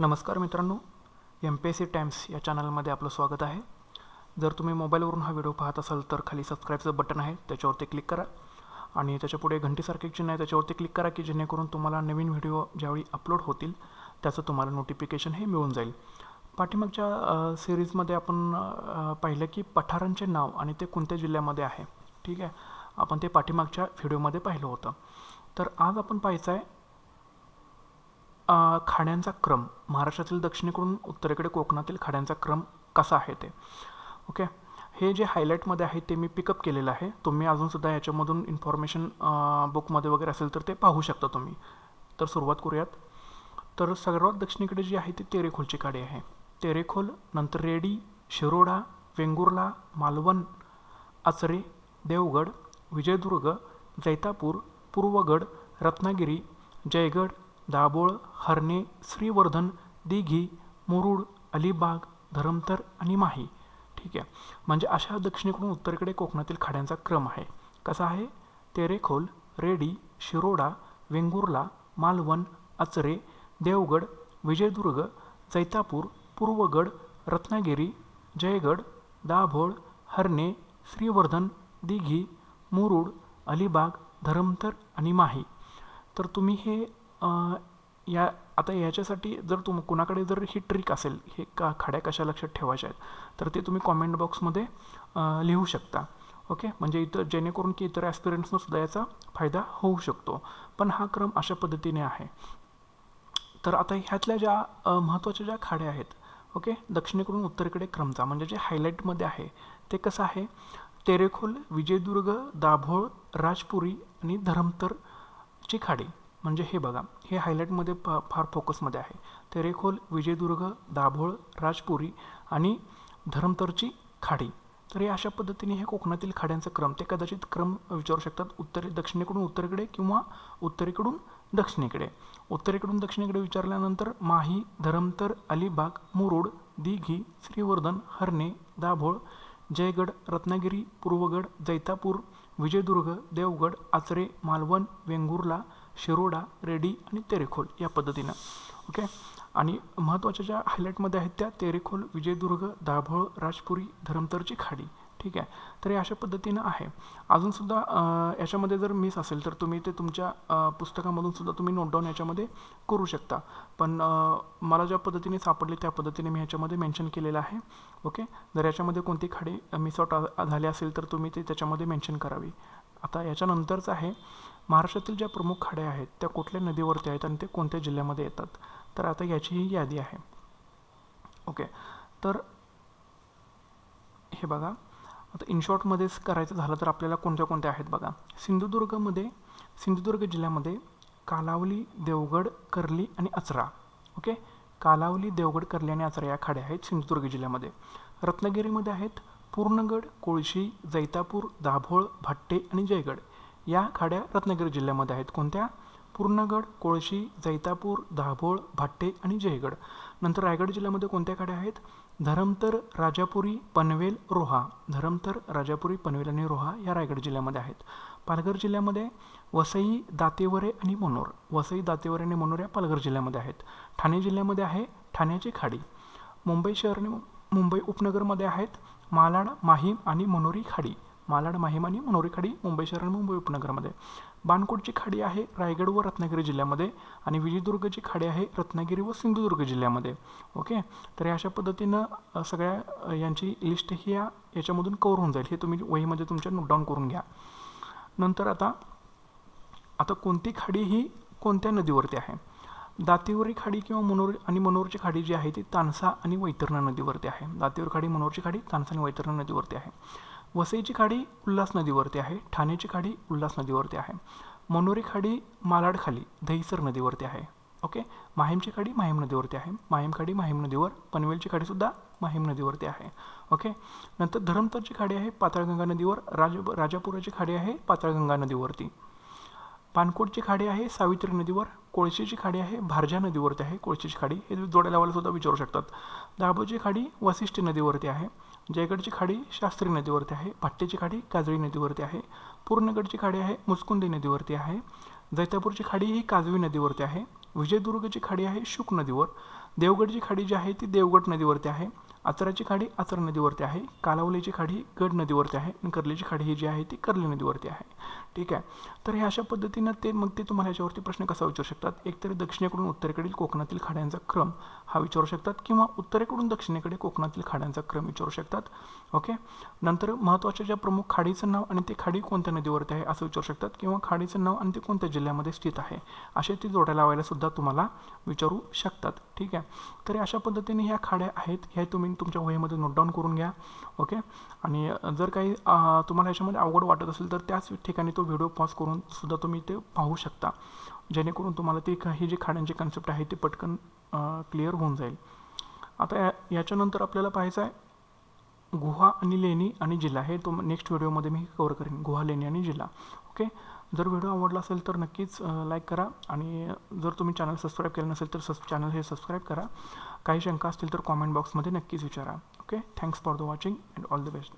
नमस्कार मित्रांनो M P S C Times या चॅनलमध्ये आपलं स्वागत आहे. जर तुम्ही मोबाईलवरून हा व्हिडिओ पाहत असाल तर खाली सबस्क्राईबचं बटन आहे त्याच्यावरती क्लिक करा. आणि त्याच्यापुढे घंटीसारखे एक चिन्ह आहे त्याच्यावरती क्लिक करा की जेणेकरून तुम्हाला नवीन व्हिडिओ ज्यावेळी अपलोड होतील त्याचं तुम्हाला नोटिफिकेशन हे मिळून जाईल. पाठीमागच्या सिरीजमध्ये आपण पाहिलं की पठारांचे नाव आणि ते कोणत्या जिल्ह्यामध्ये आहे? ठीक आहे. आपण ते पाठीमागच्या व्हिडिओमध्ये पाहिलं होतं. तर आज आपण पाहायचं आहे खाड्यांचा क्रम. महाराष्ट्रातील दक्षिणेकडून उत्तरेकडे कोकणातील खाड्यांचा क्रम कसा आहे ते. ओके? हे जे हायलाईटमध्ये आहे ते मी पिकअप केलेलं आहे. तुम्ही अजूनसुद्धा याच्यामधून इन्फॉर्मेशन बुकमध्ये वगैरे असेल तर ते पाहू शकता तुम्ही. तर सुरुवात करूयात. तर सर्वात दक्षिणेकडे जी आहे ती तेरेखोलची खाडी आहे. तेरेखोल नंतर रेडी शिरोडा वेंगुर्ला मालवण आचरे देवगड विजयदुर्ग जैतापूर पूर्वगड रत्नागिरी जयगड दाभोळ हरणे श्रीवर्धन दिघी मुरुड अलिबाग धरमतर आणि माही. ठीक आहे. म्हणजे अशा दक्षिणेकडून उत्तरेकडे कोकणातील खाड्यांचा क्रम आहे. कसा आहे? तेरेखोल रेडी शिरोडा वेंगुर्ला मालवण अचरे देवगड विजयदुर्ग जैतापूर पूर्वगड रत्नागिरी जयगड दाभोळ हरणे श्रीवर्धन दिघी मुरुड अलिबाग धरमतर आणि माही. तर तुम्ही हे या आता याच्यासाठी जर तुम कुणाकडे जर ही ट्रिक असेल हे का खाड्या कशा लक्षात ठेवायच्या आहेत तर ते तुम्ही कॉमेंट बॉक्समध्ये लिहू शकता. ओके म्हणजे इतर जेणेकरून की इतर ॲस्पिरंट्सना सुद्धा याचा फायदा होऊ शकतो. पण हा क्रम अशा पद्धतीने आहे. तर आता ह्यातल्या ज्या महत्त्वाच्या ज्या खाड्या आहेत ओके दक्षिणेकडून उत्तरेकडे क्रमचा म्हणजे जे हायलाईटमध्ये आहे ते कसं आहे? तेरेखोल विजयदुर्ग दाभोळ राजपुरी आणि धरमतरची खाडी. म्हणजे हे बघा हे हायलाईटमध्ये फ फार फोकसमध्ये आहे. तेरेखोल विजयदुर्ग दाभोळ राजपुरी आणि धरमतरची खाडी. तर हे अशा पद्धतीने हे कोकणातील खाड्यांचा क्रम ते कदाचित क्रम विचारू शकतात उत्तरे दक्षिणेकडून उत्तरेकडे किंवा उत्तरेकडून दक्षिणेकडे. उत्तरेकडून दक्षिणेकडे विचारल्यानंतर माही धरमतर अलिबाग मुरुड दिघी श्रीवर्धन हरणे दाभोळ जयगड रत्नागिरी पूर्वगड जैतापूर विजयदुर्ग देवगड आचरे मालवण वेंगुर्ला शिरोडा रेडी आणि तेरेखोल या पद्धतीनं. ओके? आणि महत्त्वाच्या ज्या हायलाईटमध्ये आहेत त्या तेरेखोल विजयदुर्ग दाभोळ राजपुरी धरमतरची खाडी. ठीक आहे? तर हे अशा पद्धतीनं आहे. अजूनसुद्धा याच्यामध्ये जर मिस असेल तर तुम्ही ते तुमच्या पुस्तकामधूनसुद्धा पुस्तकामधून सुद्धा तुम्ही नोटडाऊन याच्यामध्ये करू शकता. पण मला ज्या पद्धतीने सापडले त्या पद्धतीने मी ह्याच्यामध्ये मेन्शन केलेलं आहे. ओके? जर याच्यामध्ये कोणती खाडी मिस आउट झाली असेल तर तुम्ही ते त्याच्यामध्ये मेन्शन करावी. आता याच्यानंतरच आहे महाराष्ट्रातील ज्या प्रमुख खाड्या आहेत त्या कुठल्या नदीवरती आहेत आणि ते कोणत्या जिल्ह्यामध्ये येतात? तर आता याचीही यादी आहे. ओके. तर हे बघा. आता इन शॉर्टमध्येच करायचं झालं तर आपल्याला कोणत्या कोणत्या आहेत बघा. सिंधुदुर्गमध्ये सिंधुदुर्ग जिल्ह्यामध्ये कालावली देवगड कर्ली आणि अचरा. ओके? कालावली देवगड कर्ली आणि अचरा या खाड्या आहेत सिंधुदुर्ग जिल्ह्यामध्ये. रत्नागिरीमध्ये आहेत पूर्णगड कोळशी जैतापूर दाभोळ भट्टे आणि जयगड. या खाड्या रत्नागिरी जिल्ह्यामध्ये आहेत. कोणत्या? पूर्णगड कोळशी जैतापूर दाभोळ भाट्टे आणि जयगड. नंतर रायगड जिल्ह्यामध्ये कोणत्या खाड्या आहेत? धरमतर राजापुरी पनवेल रोहा. धरमतर राजापुरी पनवेल आणि रोहा या रायगड जिल्ह्यामध्ये आहेत. पालघर जिल्ह्यामध्ये वसई दातेवरे आणि मनोर. वसई दातेवरे आणि मनोर या पालघर जिल्ह्यामध्ये आहेत. ठाणे जिल्ह्यामध्ये आहे ठाण्याची खाडी. मुंबई शहर आणि मुंबई उपनगरमध्ये आहेत मालाड माहीम आणि मनोरी खाडी. मालाड माहीम आणि मनोरी खाडी मुंबई शहर आणि मुंबई उपनगरमध्ये. बाणकोटची खाडी आहे रायगड व रत्नागिरी जिल्ह्यामध्ये आणि विजयदुर्गची खाडी आहे रत्नागिरी व सिंधुदुर्ग जिल्ह्यामध्ये. ओके? तर अशा पद्धतीनं सगळ्या यांची लिस्ट ही या याच्यामधून कवर होऊन जाईल. हे तुम्ही वहीमध्ये तुमच्या नोट डाऊन करून घ्या. नंतर आता आता कोणती खाडी ही कोणत्या नदीवरती आहे? दातीवरी खाडी किंवा मनोर आणि मनोरची खाडी जी आहे ती तानसा आणि वैतरणा नदीवरती आहे. दातीवर खाडी मनोरची खाडी तानसा आणि वैतरणा नदीवरती आहे. वसईची खाडी उल्हास नदीवरती आहे ठाण्याची खाडी उल्हास नदीवरती आहे. मनोरी खाडी मालाडखाली दहिसर नदीवरती आहे. ओके माहीमची खाडी माहीम नदीवरती आहे. माहीम खाडी माहीम नदीवर पनवेलची खाडीसुद्धा माहीम नदीवरती आहे. ओके नंतर धरमतरची खाडी आहे पाताळगंगा नदीवर राज राजापुराची खाडी आहे पाताळगंगा नदीवरती. पानकोटची खाडी आहे सावित्री नदीवर कोळशीची खाडी आहे भारजा नदीवरती आहे. कोळशीची खाडी हे तुम्ही जोड्या लावायला सुद्धा विचारू शकतात. दाभोची खाडी वासिष्ठी नदीवरती आहे. जयगडची खाडी शास्त्री नदीवरती आहे भाट्टेची खाडी काजळी नदीवरती आहे पूर्णगडची खाडी आहे मुचकुंदी नदीवरती आहे जैतापूरची खाडी ही काजवी नदीवरती आहे विजयदुर्गची खाडी आहे शुक नदीवर देवगडची खाडी जी आहे ती देवगड नदीवरती आहे आचराची खाडी आचरा नदीवरती आहे कालावलीची खाडी गड नदीवरती आहे आणि कर्लीची खाडी ही जी आहे ती कर्ली नदीवरती आहे. ठीक आहे? तर हे अशा पद्धतीनं ते मग ते तुम्हाला याच्यावरती प्रश्न कसा विचारू शकतात? एकतरी दक्षिणेकडून उत्तरेकडील कोकणातील खाड्यांचा क्रम हा विचारू शकतात किंवा उत्तरेकडून दक्षिणेकडे कोकणातील खाड्यांचा क्रम विचारू शकतात? ओके? नंतर महत्त्वाच्या ज्या प्रमुख खाडीचं नाव आणि ते खाडी कोणत्या नदीवरती आहे असं विचारू शकतात किंवा खाडीचं नाव आणि ते कोणत्या जिल्ह्यामध्ये स्थित आहे असे ते जोड्या लावायला सुद्धा तुम्हाला विचारू शकतात. ठीक आहे? तर अशा पद्धतीने ह्या खाड्या आहेत ह्या तुम्ही तुमच्या वहीमध्ये नोट डाऊन करून घ्या ओके आणि जर काही तुम्हाला ह्याच्यामध्ये अवघड वाटत असेल तर त्याच ठिकाणी तो व्हिडिओ पॉज करून सुद्धा तुम्ही ते पाहू शकता. जेणेकरून तुम्हाला ते ही जी खाड्यांची कन्सेप्ट आहे ती पटकन क्लिअर होऊन जाईल. आता या याच्यानंतर आपल्याला पाहायचं आहे गुहा आणि लेणी आणि जिल्हा. हे तो नेक्स्ट व्हिडिओमध्ये मी कवर करेन. गुहा लेणी आणि जिल्हा. ओके. जर व्हिडिओ आवडला असेल तर नक्कीच लाईक करा. आणि जर तुम्ही चॅनल सबस्क्राईब केलं नसेल तर सब चॅनल हे सबस्क्राईब करा. काही शंका असतील तर कॉमेंट बॉक्समध्ये नक्कीच विचारा. Okay? Thanks for the watching and all the best